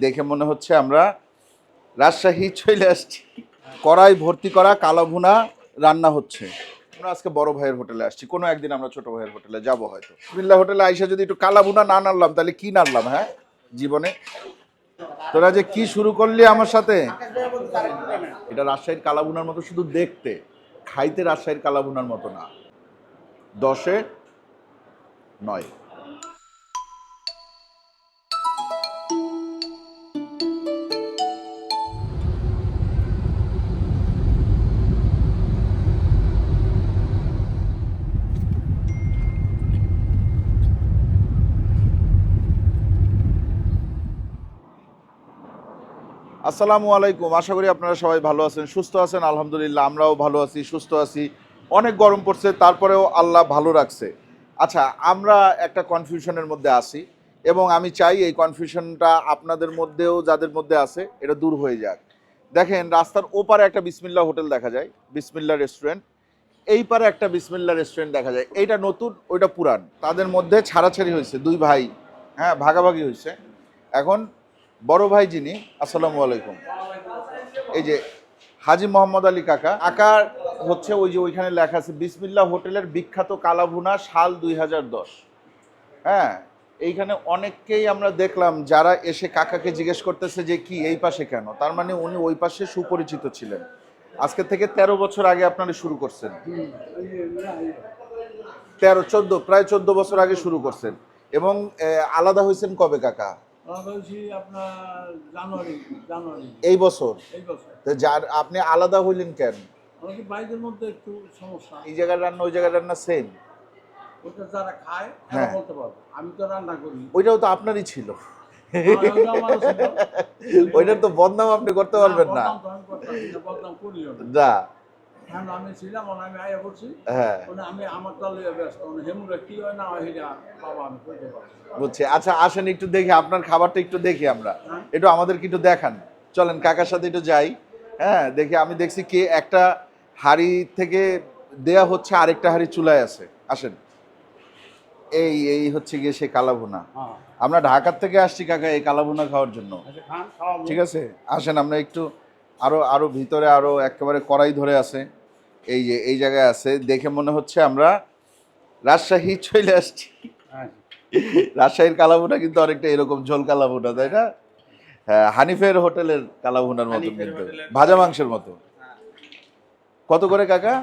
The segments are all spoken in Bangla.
দেখে মনে হচ্ছে আমরা রাজশাহী চলে আসছি। কড়াই ভর্তি করা, কালো ভুনা, রান্না হচ্ছে। আমরা আজকে বড় ভাইয়ের হোটেলে আসছি। কোনো একদিন আমরা ছোট ভাইয়ের হোটেলে যাব হয়তো। বিল্লা হোটেলে আইসা যদি একটু কালা ভুনা না নাড়লাম, তাহলে কি নাড়লাম হ্যাঁ? জীবনে। তোরা যে কি শুরু করলি আমার সাথে? এটা রাজশাহীর কালাভুনার মতো শুধু দেখতে। খাইতে রাজশাহীর কালাভুনার মতো না। দশে নয়। আসসালামু আলাইকুম। আশা করি আপনারা সবাই ভালো আছেন, সুস্থ আছেন। আলহামদুলিল্লাহ, আমরাও ভালো আছি, সুস্থ আছি। অনেক গরম পড়ছে, তারপরেও আল্লাহ ভালো রাখছে। আচ্ছা আমরা একটা কনফিউশনের মধ্যে আছি এবং আমি চাই এই কনফিউশনটা আপনাদের মধ্যেও, যাদের মধ্যে আছে, এটা দূর হয়ে যাক। দেখেন, রাস্তার ওপারে একটা বিসমিল্লা হোটেল দেখা যায় বিসমিল্লা রেস্টুরেন্ট এই পারে একটা বিসমিল্লা রেস্টুরেন্ট দেখা যায়। এইটা নতুন, ওইটা পুরান। তাদের মধ্যে ছাড়াছাড়ি হয়েছে। দুই ভাই হ্যাঁ ভাগাভাগি হয়েছে। এখন বড় ভাই যিনি, আসসালামু আলাইকুম। এই যে হাজি মোহাম্মদ আলী কাকা কাকার হচ্ছে ওই যে ওইখানে লেখা আছে বিসমিল্লা হোটেলের বিখ্যাত কালাভুনা, সাল দুই হাজার দশ। হ্যাঁ এইখানে অনেককেই আমরা দেখলাম যারা এসে কাকাকে জিজ্ঞেস করতেছে যে কি, এই পাশে কেন? তার মানে উনি ওই পাশে সুপরিচিত ছিলেন। আজকে থেকে তেরো বছর আগে আপনারা শুরু করছেন। তেরো, চোদ্দ, প্রায় চোদ্দ বছর আগে শুরু করছেন। এবং আলাদা হয়েছেন কবে কাকা? এই বছর? তো যার আপনি আলাদা হইলেন কেন? বাইরের মধ্যে একটু সমস্যা। এই জায়গার রান্না ওই জায়গার রান্না সেম ওটা যারা খায় হ্যাঁ। বলতে পারবে। আমি তো রান্না করি। ওইটাও তো আপনারই ছিল। ওইটা ওইটার তো বদনাম আপনি করতে পারবেন না, আমি ছিলাম আমি আয়া করছি। হ্যাঁ। আমি আমার দলে ব্যস্ত। হেমুরা কি হয় না বাবা আমি করতে বুঝছি। আচ্ছা আসেন একটু দেখি আপনার খাবারটা একটু দেখি আমরা। হ্যাঁ। একটু আমাদেরকে একটু দেখান। চলেন কাকার সাথে একটু যাই। হ্যাঁ দেখি আমি দেখছি কে একটা হাড়ি থেকে দেয়া হচ্ছে আরেকটা হাড়ি চুলায় আছে। আসেন। এই এই হচ্ছে গিয়ে সেই কালাভুনা। আমরা ঢাকার থেকে আসছি কাকা এই কালাভুনা খাওয়ার জন্য। আচ্ছা ঠিক আছে? আসেন আমরা একটু আরও আরও ভিতরে আরও একেবারে কড়াই ধরে আছে। এই যে এই জায়গায় আছে দেখে মনে হচ্ছে আমরা রাজশাহী চলে আসছি। রাজশাহীর কালাভুনা কিন্তু অনেকটা এরকম ঝোল কালাভুনা তাই না? হ্যাঁ হানিফের হোটেলের কালাভুনার মতো কিন্তু। ভাজা মাংসের মতো। কত করে কাকা?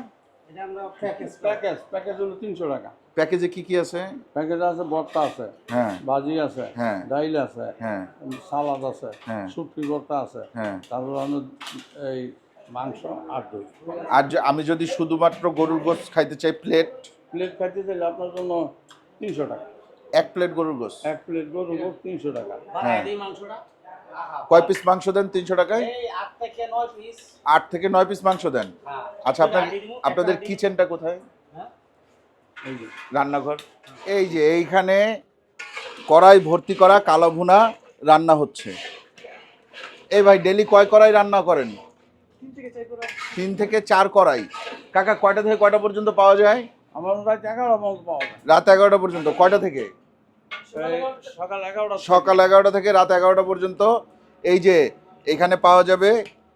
প্যাকেজ প্যাকেজ প্যাকেজ হলো তিনশো টাকা। প্যাকেজে কি কি আছে? প্যাকেজ আছে ভর্তা আছে হ্যাঁ। ভাজি আছে হ্যাঁ। ডাইল আছে হ্যাঁ। সালাদ আছে হ্যাঁ। শুটকি ভর্তা আছে হ্যাঁ। তারপর এই মাংস আর দই। আর যে- আমি যদি শুধুমাত্র গরুর গোস্ত খাইতে চাই প্লেট প্লেট খাইতে চাইলে আপনার জন্য তিনশো টাকা। এক প্লেট গরুর গোস্ত? এক প্লেট গরু গোস তিনশো টাকা। হ্যাঁ। কয় পিস মাংস দেন তিনশো টাকায়? আট থেকে নয় পিস মাংস দেন? আচ্ছা আপনার আপনাদের কিচেনটা কোথায়? এই যে। রান্নাঘর। এই যে এইখানে কড়াই ভর্তি করা কালো ভুনা রান্না হচ্ছে। এই ভাই ডেলি কয় কড়াই রান্না করেন? তিন থেকে চার কড়াই। কাকা কয়টা থেকে কয়টা পর্যন্ত পাওয়া যায়? আমার রাত এগারো পাওয়া যায়। রাত এগারোটা পর্যন্ত। কয়টা থেকে? সকাল এগারোটা সকাল এগারোটা থেকে রাত এগারোটা পর্যন্ত। এই যে এখানে পাওয়া যাবে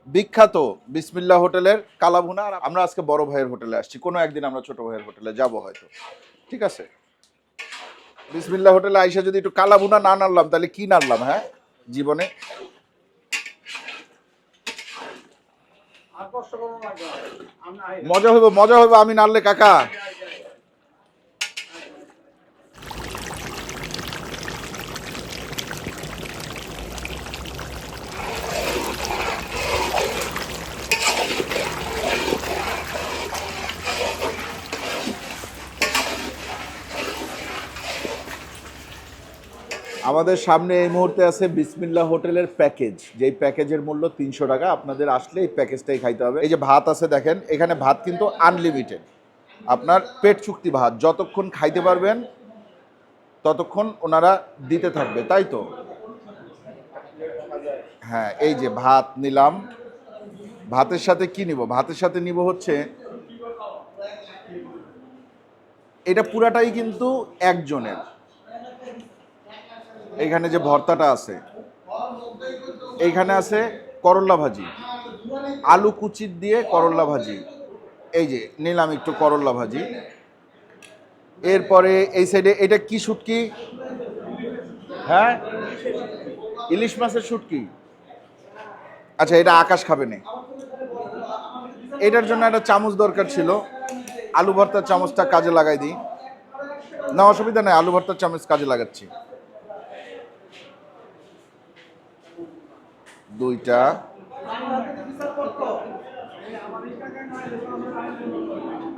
বিখ্যাত বিসমিল্লা হোটেলের কালাভুনা। আর আমরা আজকে বড় ভাইয়ের হোটেলে আসছি। কোনো একদিন আমরা ছোট ভাইয়ের হোটেলে যাব হয়তো। ঠিক আছে? বিসমিল্লা হোটেলে আইসা যদি একটু কালাভুনা না নাড়লাম তাহলে কি নাড়লাম হ্যাঁ? জীবনে আর কষ্ট করব না আমি আই মজা হবে মজা হইব আমি নাড়লে কাকা। আমাদের সামনে এই মুহূর্তে আছে বিসমিল্লা হোটেলের প্যাকেজ। যেই প্যাকেজের মূল্য তিনশো টাকা, আপনাদের আসলে এই প্যাকেজটাই খাইতে হবে। এই যে ভাত আছে দেখেন, এখানে ভাত কিন্তু আনলিমিটেড আপনার পেট চুক্তি ভাত, যতক্ষণ খাইতে পারবেন, ততক্ষণ ওনারা দিতে থাকবে, তাই তো? হ্যাঁ এই যে ভাত নিলাম। ভাতের সাথে কি নিব? ভাতের সাথে নিব হচ্ছে, এটা পুরাটাই কিন্তু একজনের। এখানে যে ভর্তাটা আছে এইখানে আছে করল্লা ভাজি। আলু কুচির দিয়ে করল্লা ভাজি। এই যে, নিলাম একটু করল্লা ভাজি। এরপরে এই সাইডে, এটা কি শুটকি? হ্যাঁ? ইলিশ মাছের শুটকি। আচ্ছা এটা আকাশ খাবে না। এটার জন্য একটা চামচ দরকার ছিল। আলু ভর্তার চামচটা কাজে লাগাই দিই। না, অসুবিধা নেই, আলু ভর্তার চামচ কাজে লাগাচ্ছি। দুইটা।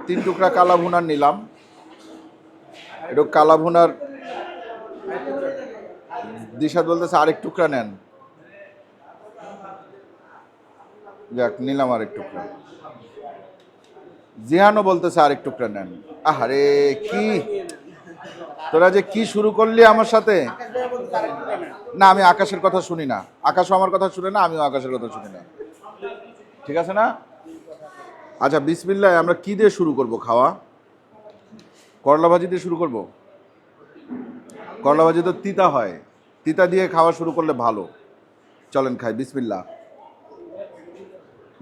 তিন টুকরা কালা ভুনার নিলাম। একটু কালা ভুনার দিশা বলতেছে আরেক টুকরা নেন। যাক, নিলাম আরেক টুকরা। জিহানও বলতেছে আরেক টুকরা নেন। আহারে, কি? তোরা যে কি শুরু করলি আমার সাথে? না, আমি আকাশের কথা শুনি না। আকাশও আমার কথা শুনে না, আমিও আকাশের কথা শুনি না। ঠিক আছে না? আচ্ছা বিসমিল্লাহ, আমরা কি দিয়ে শুরু করব খাওয়া? করলা ভাজি দিয়ে শুরু করব? করলা ভাজি তো তিতা হয়। তিতা দিয়ে খাওয়া শুরু করলে ভালো। চলেন খাই, বিসমিল্লাহ।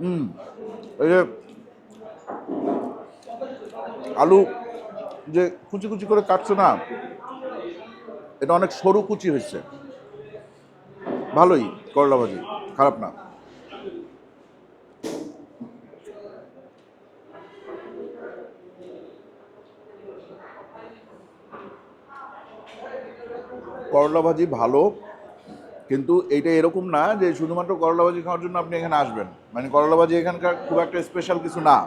হুম, এই যে আলু যে কুচি কুচি করে কাটছো না, এটা অনেক সরু কুচি হয়েছে। ভালোই করলা ভাজি খারাপ না। করলা ভাজি ভালো, কিন্তু এইটা এরকম না যে শুধুমাত্র করলা ভাজি খাওয়ার জন্য আপনি এখানে আসবেন। মানে করলা ভাজি এখানকার খুব একটা স্পেশাল কিছু না।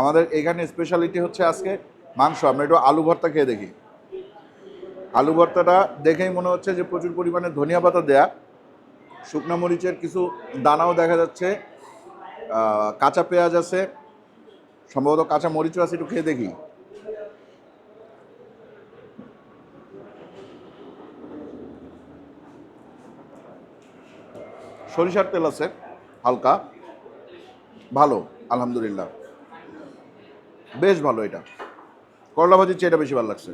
আমাদের এখানে স্পেশালিটি হচ্ছে আজকে মাংস। আমরা একটু আলু ভর্তা খেয়ে দেখি। আলু ভর্তাটা দেখেই মনে হচ্ছে যে প্রচুর পরিমাণে ধনিয়া পাতা দেয়া। শুকনো মরিচের কিছু দানাও দেখা যাচ্ছে। কাঁচা পেঁয়াজ আছে। সম্ভবত কাঁচা মরিচও আছে, একটু খেয়ে দেখি। সরিষার তেল আছে, হালকা। ভালো, আলহামদুলিল্লাহ। বেশ ভালো এটা। করলা ভাজির চেয়ে এটা বেশি ভালো লাগছে।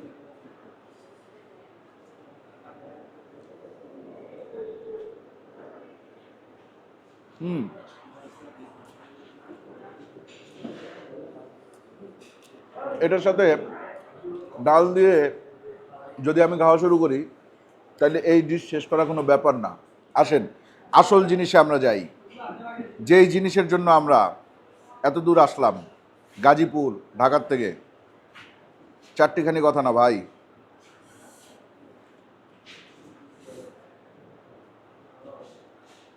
হুম এটার সাথে ডাল দিয়ে যদি আমি খাওয়া শুরু করি, তাহলে এই ডিশ শেষ করা কোনো ব্যাপার না। আসেন, আসল জিনিসে আমরা যাই। যেই জিনিসের জন্য আমরা এত দূর আসলাম, গাজীপুর, ঢাকার থেকে, চারটিখানি কথা না ভাই।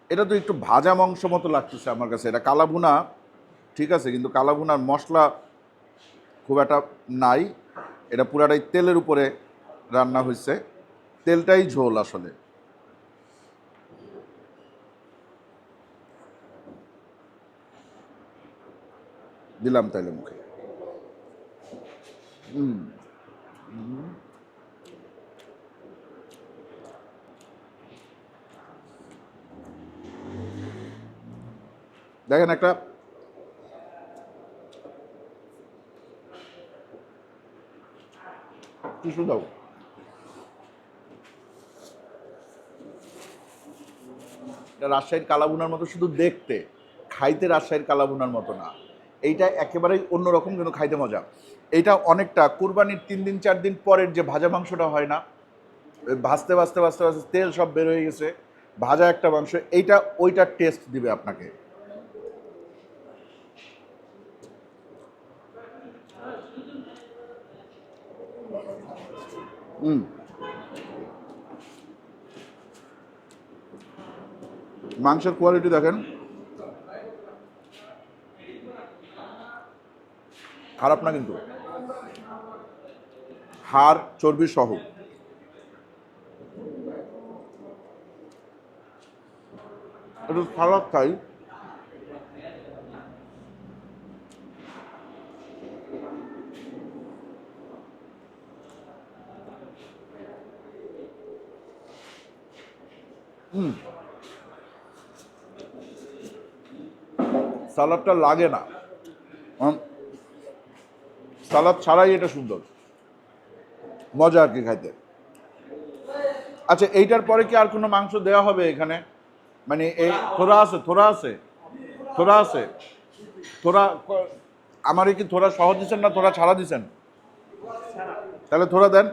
এটা তো একটু ভাজা মাংস মতো লাগতেছে আমার কাছে। এটা কালাভুনা, ঠিক আছে, কিন্তু কালাভুনার মশলা খুব একটা নাই। এটা পুরাটাই তেলের উপরে রান্না হয়েছে। তেলটাই ঝোল আসলে। দিলাম তাইলে মুখে। হুম। হুম। দেখেন একটা। টিস্যু দাও এটা রাজশাহীর কালাবুনার মতো শুধু দেখতে, খাইতে রাজশাহীর কালাবুনার মতো না। এইটা একেবারেই অন্যরকম, কিন্তু খাইতে মজা। এইটা অনেকটা কুরবানির তিন দিন, চার দিন পরের যে ভাজা মাংসটা হয় না ভাজতে ভাজতে ভাজতে ভাজতে তেল সব বের হয়ে গেছে। ভাজা একটা মাংস, এইটা, ওইটার টেস্ট দিবে আপনাকে। হুম। মাংসের কোয়ালিটি দেখেন। খারাপ না কিন্তু। হাড় চর্বি সহ। একটু সালাদ খাই। সালাদটা লাগে না। সালাদ ছাড়াই এটা সুন্দর। মজা আর কি খাইতে। আচ্ছা এইটার পরে কি আর কোনো মাংস দেওয়া হবে এখানে? মানে এই থোড়া আছে থোড়া আছে? থোড়া আছে? থোড়া ক- আমারে কি থোড়া সহজ দিচ্ছেন না থোড়া ছাড়া দিচ্ছেন তাহলে থোড়া দেন।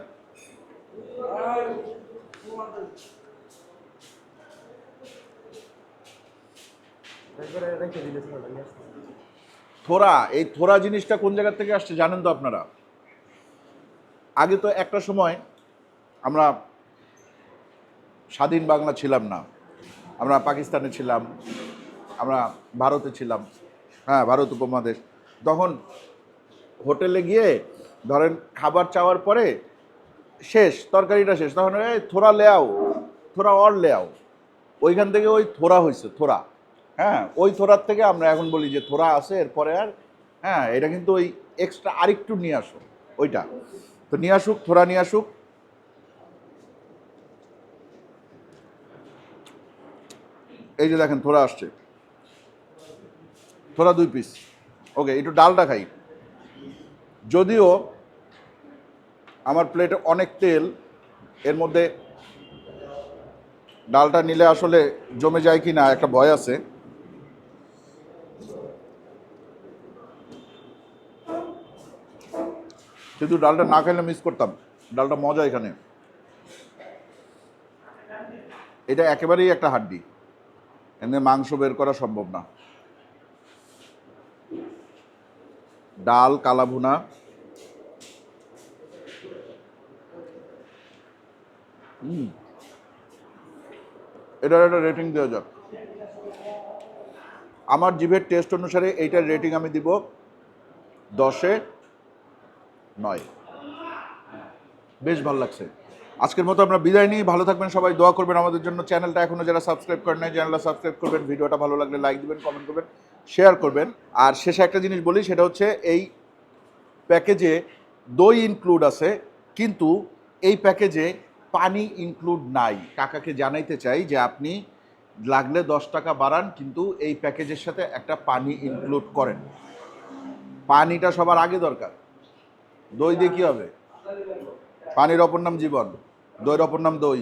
থোড়া, এই থোরা জিনিসটা কোন জায়গা থেকে আসছে জানেন তো আপনারা? আগে তো একটা সময় আমরা স্বাধীন বাংলা ছিলাম না। আমরা পাকিস্তানে ছিলাম, আমরা ভারতে ছিলাম হ্যাঁ ভারত উপমহাদেশ। তখন হোটেলে গিয়ে ধরেন খাবার চাওয়ার পরে শেষ, তরকারিটা শেষ, তখন, এই থোড়া লেয়াও থোড়া অর লেয়াও ওইখান থেকে ওই থোড়া হয়েছে থোড়া। হ্যাঁ ওই থোড়ার থেকে আমরা এখন বলি যে থোড়া আছে, এরপরে আর হ্যাঁ এটা কিন্তু ওই এক্সট্রা আরেকটু নিয়ে আসো, ওইটা। তো নিয়ে আসুক থোড়া নিয়ে আসুক। এই যে দেখেন থোড়া আসছে। থোড়া দুই পিস ওকে একটু ডালটা খাই। যদিও আমার প্লেটে অনেক তেল, এর মধ্যে ডালটা নিলে আসলে জমে যায় কি না একটা ভয় আছে। কিন্তু ডালটা না খাইলে মিস করতাম। ডালটা মজা এখানে। এটা একেবারেই একটা হাড্ডি। এনে মাংস বের করা সম্ভব না। ডাল কালা ভুনা হুম। এটার একটা রেটিং দেওয়া যাক। আমার জিভের টেস্ট অনুসারে এইটার রেটিং আমি দিব দশে। নয়। বেশ ভালো লাগছে। আজকের মতো আমরা বিদায় নিই। ভালো থাকবেন সবাই, দোয়া করবেন আমাদের জন্য। চ্যানেলটা এখনও যারা সাবস্ক্রাইব করেন নাই, চ্যানেলটা সাবস্ক্রাইব করবেন। ভিডিওটা ভালো লাগলে লাইক দেবেন কমেন্ট করবেন শেয়ার করবেন। আর শেষে একটা জিনিস বলি, সেটা হচ্ছে এই প্যাকেজে দই ইনক্লুড আছে, কিন্তু এই প্যাকেজে পানি ইনক্লুড নাই। কাকাকে জানাইতে চাই যে আপনি লাগলে দশ টাকা বাড়ান, কিন্তু এই প্যাকেজের সাথে একটা পানি ইনক্লুড করেন। পানিটা সবার আগে দরকার। দই দিয়ে কী হবে? পানির অপর নাম জীবন দইয়ের অপর নাম দই।